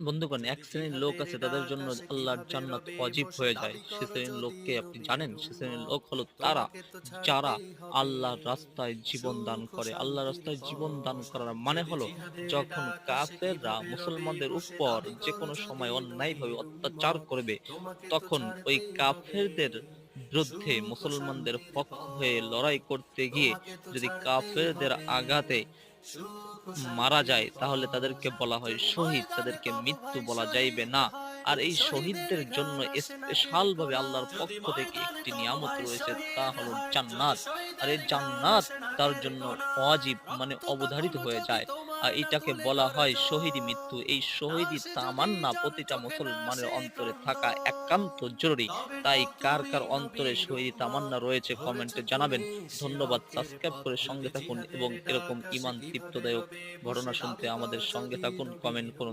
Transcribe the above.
বন্ধুগণ এক শ্রেণির লোক আছে, তাদের জন্য আল্লাহর জান্নাত অজীব হয়ে যায়। সে শ্রেণির লোককে আপনি জানেন, সে শ্রেণির লোক হলো তারা, যারা আল্লাহর রাস্তায় জীবন দান করে। আল্লাহর রাস্তায় জীবন দান করার মানে হলো, যখন কাফেররা মুসলমানদের উপর যে কোনো সময় অন্যায়ভাবে অত্যাচার করবে, তখন ওই কাফেরদের বিরুদ্ধে মুসলমানদের পক্ষ হয়ে লড়াই করতে গিয়ে যদি কাফেরদের আঘাতে মারা যায়, তাহলে তাদেরকে বলা হয় শহীদ, তাদেরকে মৃত্যু বলা যাইবে না। আর এই শহীদদের জন্য স্পেশাল ভাবে আল্লাহর পক্ষ থেকে একটি নিয়ামত রয়েছে, তা হলো জান্নাত। আর এই জান্নাত তার জন্য অজীব মানে অবধারিত হয়ে যায়। এটাকে বলা হয় শহীদি মৃত্যু। এই শহীদি তামান্না প্রতিটা মুসলমানের অন্তরে থাকা একান্ত জরুরি। তাই কার কার অন্তরে শহীদি তামান্না রয়েছে কমেন্টে জানাবেন। ধন্যবাদ, সাবস্ক্রাইব করে সঙ্গে থাকুন এবং এরকম ইমান তৃপ্তদায়ক ঘটনা শুনতে আমাদের সঙ্গে থাকুন। কমেন্ট করুন।